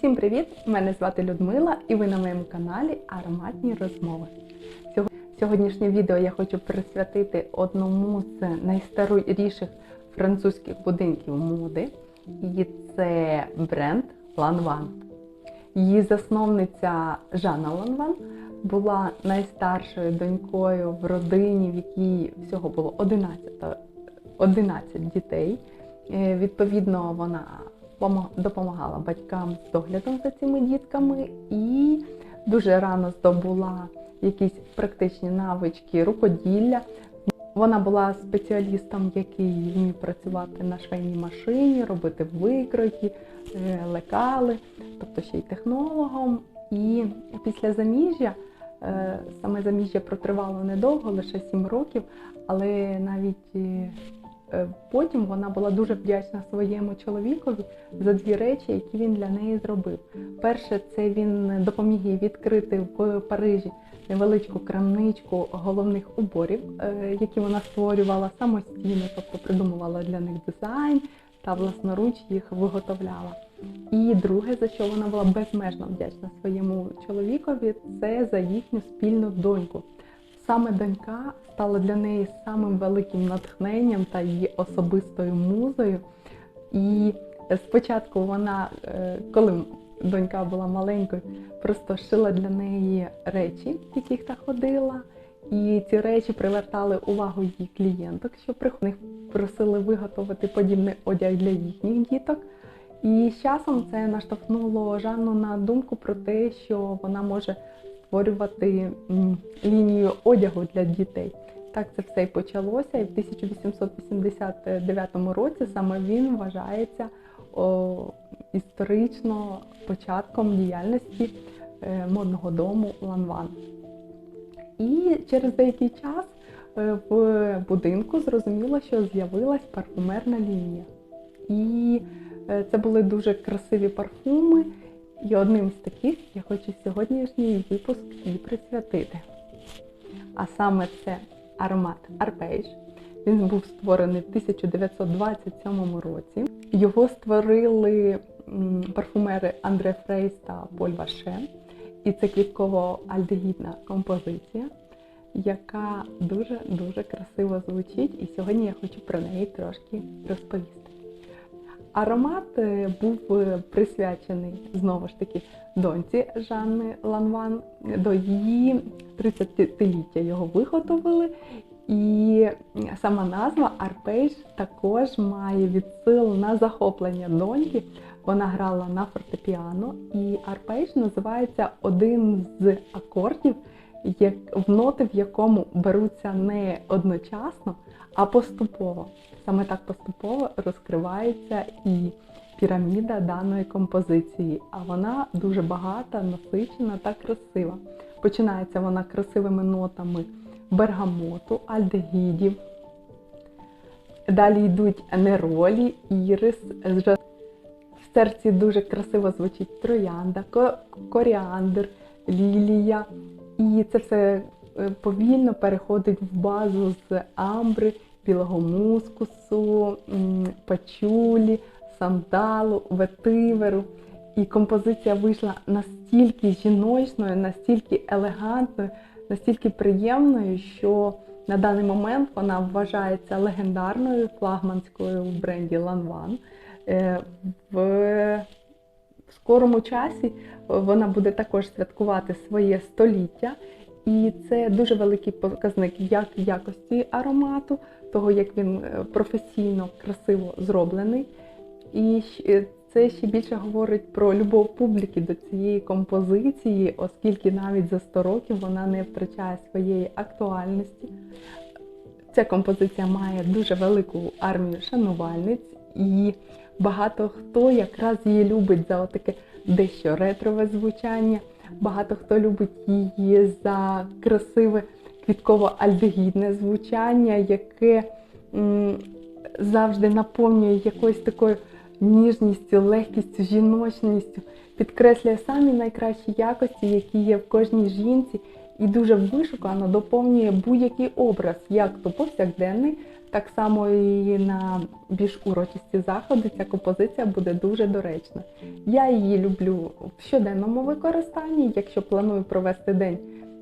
Всім привіт! Мене звати Людмила і ви на моєму каналі Ароматні розмови. Сього- Сьогоднішнє відео я хочу присвятити одному з найстаріших французьких будинків моди. І це бренд Lanvin. Її засновниця Жанна Ланван була найстаршою донькою в родині, в якій всього було 11, 11 дітей. Е, Відповідно, вона допомагала батькам з доглядом за цими дітками і дуже рано здобула якісь практичні навички рукоділля. Вона була спеціалістом, який вмів працювати на швейній машині, робити викройки, е, лекали, тобто ще й технологом. І після заміжжя, е, саме заміжжя протривало недовго, лише 7 років, але навіть е, потім вона була дуже вдячна своєму чоловікові за дві речі, які він для неї зробив. Перше, це він допоміг їй відкрити в Парижі невеличку крамничку головних уборів, е, які вона створювала самостійно, тобто придумувала для них дизайн та власноруч їх виготовляла. І друге, за що вона була безмежно вдячна своєму чоловікові, це за їхню спільну доньку. Саме донька стала для неї самим великим натхненням та її особистою музою. І спочатку вона, е, коли донька була маленькою, просто шила для неї речі, в яких та ходила. І ці речі привертали увагу її клієнток, що приходних просили виготовити подібний одяг для їхніх діток. І з часом це наштовхнуло Жанну на думку про те, що вона може створювати лінію одягу для дітей. Так це все і почалося. І в 1889 році саме він вважається о, історично початком діяльності е, модного дому Ланван. І через деякий час е, в будинку зрозуміло, що з'явилась парфумерна лінія. І е, це були дуже красиві парфуми. І одним з таких я хочу сьогоднішній випуск і присвятити. А саме це аромат Арпейж. Він був створений в 1927 році. Його створили парфумери Андре Фрейс та Поль Ваше. І це квітково-альдегідна композиція, яка дуже-дуже красиво звучить. І сьогодні я хочу про неї трошки розповісти. Аромат е, був присвячений знову ж таки доньці Жанни Ланван. До її 30-ліття його виготовили. І сама назва Арпейдж також має відсил на захоплення доньки. Вона грала на фортепіано, і арпейдж називається один з акордів, в ноти, в якому беруться не одночасно, а поступово. Саме так поступово розкривається і піраміда даної композиції, а вона дуже багата, насичена та красива. Починається вона красивими нотами бергамоту, альдегідів. Далі йдуть неролі, ірис. В серці дуже красиво звучить троянда, коріандр, лілія. І це все е, повільно переходить в базу з амбри, білого мускусу, пачулі, сандалу, ветиверу. І композиція вийшла настільки жіночною, настільки елегантною, настільки приємною, що на даний момент вона вважається легендарною флагманською в бренді Lanvin. Е, В скорому часі вона буде також святкувати своє століття. І це дуже великий показник як якості аромату, того, як він е, професійно, красиво зроблений. І е, це ще більше говорить про любов публіки до цієї композиції, оскільки навіть за 100 років вона не втрачає своєї актуальності. Ця композиція має дуже велику армію шанувальниць, і багато хто якраз її любить за таке дещо ретрове звучання. Багато хто любить її за красиве квітково-альдегідне звучання, яке м, завжди наповнює якоюсь такою ніжністю, легкістю, жіночністю, підкреслює самі найкращі якості, які є в кожній жінці, і дуже вишукано доповнює будь-який образ, як то повсякденний, так само і на більш урочисті заходи ця композиція буде дуже доречна. Я її люблю в щоденному використанні. Якщо планую провести день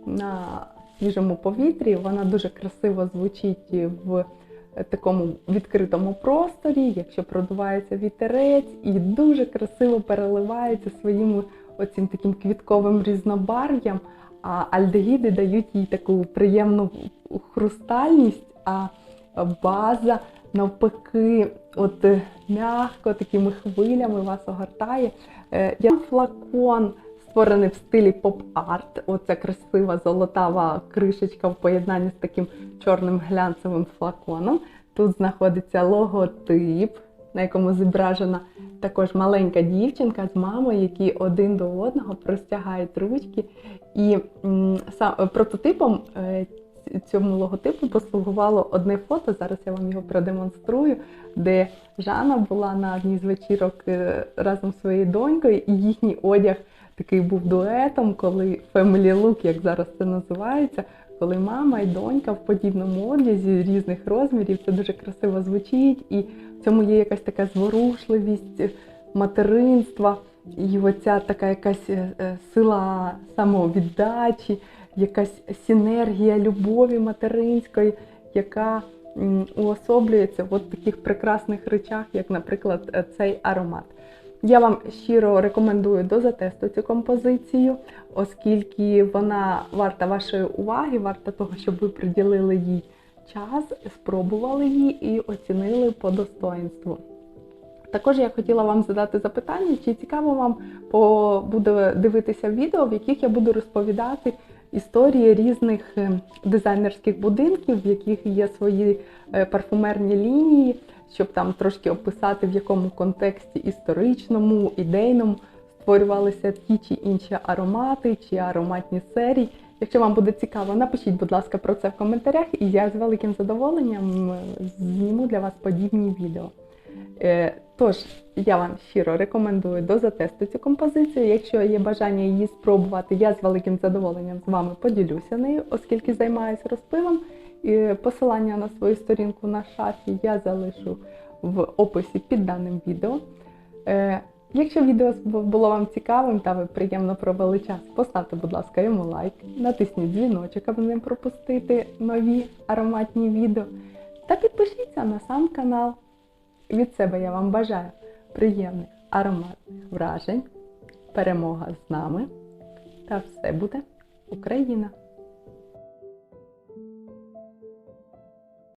на свіжому повітрі, вона дуже красиво звучить в такому відкритому просторі, якщо продувається вітерець, і дуже красиво переливається своїм оцим таким квітковим різнобарв'ям. А альдегіди дають їй таку приємну хрустальність, а база навпаки, от е, м'яко такими хвилями вас огортає. Е, Я флакон створений в стилі поп-арт. Оця красива золотава кришечка в поєднанні з таким чорним глянцевим флаконом. Тут знаходиться логотип, на якому зображена також маленька дівчинка з мамою, які один до одного простягають ручки. І м, сам прототипом е, цьому логотипу послугувало одне фото. Зараз я вам його продемонструю, де Жанна була на одній з вечірок е, разом зі своєю донькою, і їхній одяг такий був дуетом, коли family look, як зараз це називається. Коли мама і донька в подібному одязі різних розмірів, це дуже красиво звучить, і в цьому є якась така зворушливість материнства, і оця така якась е, е, сила самовіддачі, якась синергія любові материнської, яка уособлюється в от таких прекрасних речах, як, наприклад, е, цей аромат. Я вам щиро рекомендую до затесту цю композицію, оскільки вона варта вашої уваги, варта того, щоб ви приділили їй час, спробували її і оцінили по достоинству. Також я хотіла вам задати запитання, чи цікаво вам буде дивитися відео, в яких я буду розповідати історії різних е, дизайнерських будинків, в яких є свої е, парфумерні лінії, щоб там трошки описати, в якому контексті історичному, ідейному створювалися ті чи інші аромати чи ароматні серії. Якщо вам буде цікаво, напишіть, будь ласка, про це в коментарях, і я з великим задоволенням е, зніму для вас подібні відео. Е, Тож, я вам щиро рекомендую до затесту цю композицію. Якщо є бажання її спробувати, я з великим задоволенням з вами поділюся нею, оскільки займаюся розпивом. І посилання на свою сторінку на шафі я залишу в описі під даним відео. Е, Якщо відео було вам цікавим та ви приємно провели час, поставте, будь ласка, йому лайк, натисніть дзвіночок, аби не пропустити нові ароматні відео. Та підпишіться на сам канал. Від себе я вам бажаю приємних ароматних вражень, перемога з нами. Та все буде Україна!